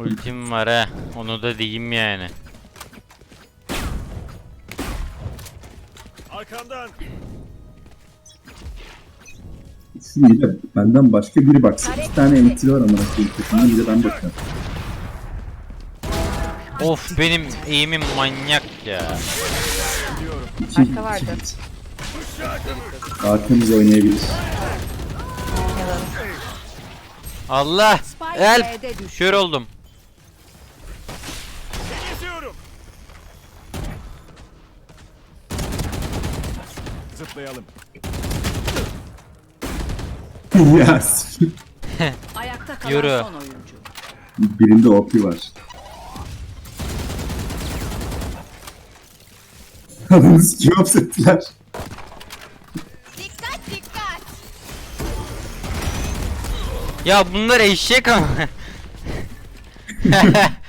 Ultim var he. Onu da diyeyim yani. Arkandan. Şu iyi de benden başka biri baksın. İki tane entry var ama takımda bir de ben bakıyorum. Of benim eğimim manyak ya. İki, Arka vardı. Arkamız oynayabilir. Allah! Düştü. Kör oldum. Zıplayalım. ya. Ayakta kalan Yürü. son oyuncu. Birinde OP var. Adını sikim hapsettiler. Dikkat dikkat. Ya bunlar eşek ama.